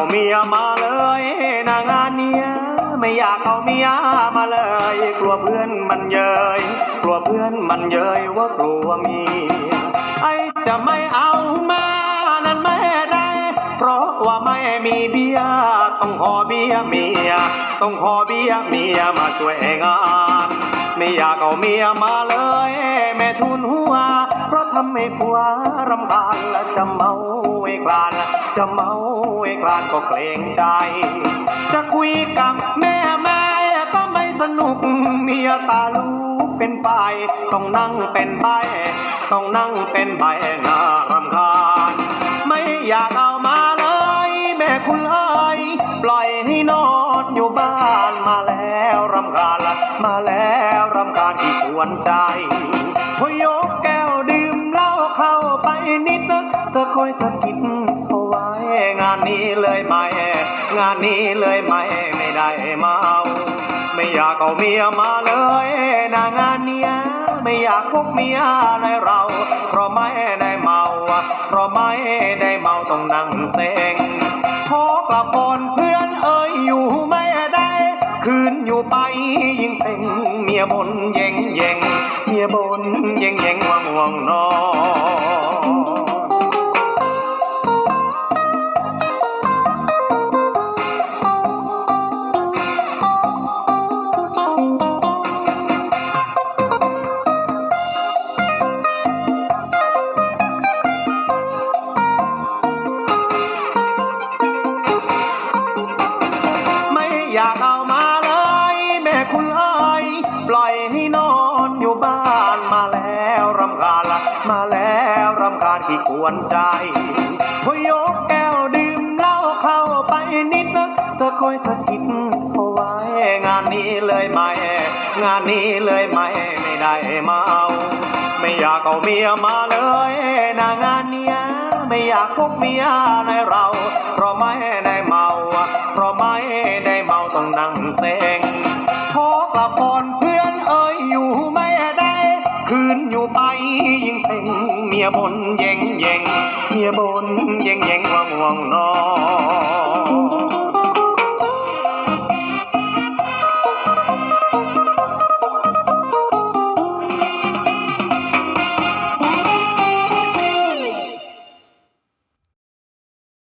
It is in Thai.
เอาเมียมาเลยนางานเนี้ยไม่อยากเอาเมียมาเลย กลัวเพื่อนมันเยยกลัวเพื่อนมันเยยว่ากลัวเมียไอจะไม่เอามานั้นไม่ได้ เพราะว่าไม่มีเบียต้องขอเบียเมียต้องขอเบียเมียมาช่วยงานไม่อยากเอาเมียมาเลย แม่ทุนหัว เพราะทำให้ผัวรำคาญและจะเมาไอ้กลานจะเมา ไอ้กลานก็เกรงใจ จะคุยกับแม่แม่ก็ไม่สนุกเมียตาลูกเป็นไปต้องนั่งเป็นใบต้องนั่งเป็นใบน่ารำคาญ ไม่อยากเอามาเลย แม่คุณเอ้ยปล่อยให้นอนอยู่บ้านมาแล้วรำคาญละมาแล้วรำคาญที่ควรใจพยกแก้วดื่มเหล้าเข้าไปนิดนะเธอคอยสะกิด งานนี้เลยไหมงานนี้เลยไหมไม่ได้มาเอา ไม่อยากเอาเมียมาเลยนางานเนี้ยไม่อยากพกเมียในเรา เพราะไม่ได้เมา เพราะไม่ได้เมาต้องนั่งเซ็งขอกลับก่อนเพื่อนเอ้ยอยู่ไม่ได้ คืนอยู่ไปยิ่งเซ็งเมียบนเย่งเย่งเมียบนเย่งเย่งว่าง่วงนอน อยากเอามาเลย แม่คุณเอ้ยปล่อยให้นอนอยู่บ้านมาแล้วรำคาญละมาแล้วรำคาญที่ควรใจพยกแก้วดื่มเหล้าเข้าไปนิดนะเธอคอยสะกิดเอาไว้ งานนี้เลยไหม งานนี้เลยไหมไม่ได้มาเอาไม่อยากเอาเมียมาเลยนางานเนี้ยไม่อยากพบเมียในเรา เพราะไม่ได้เมาเพราะไม่ เมาต้องนั่งเซ็งขอกลับก่อนเพื่อนเอ้ยอยู่ไม่ได้ คืนอยู่ไปยิ่งเซ็งเมียบนเย่งเย่งเมียบนเย่งเย่งว่าง่วงนอน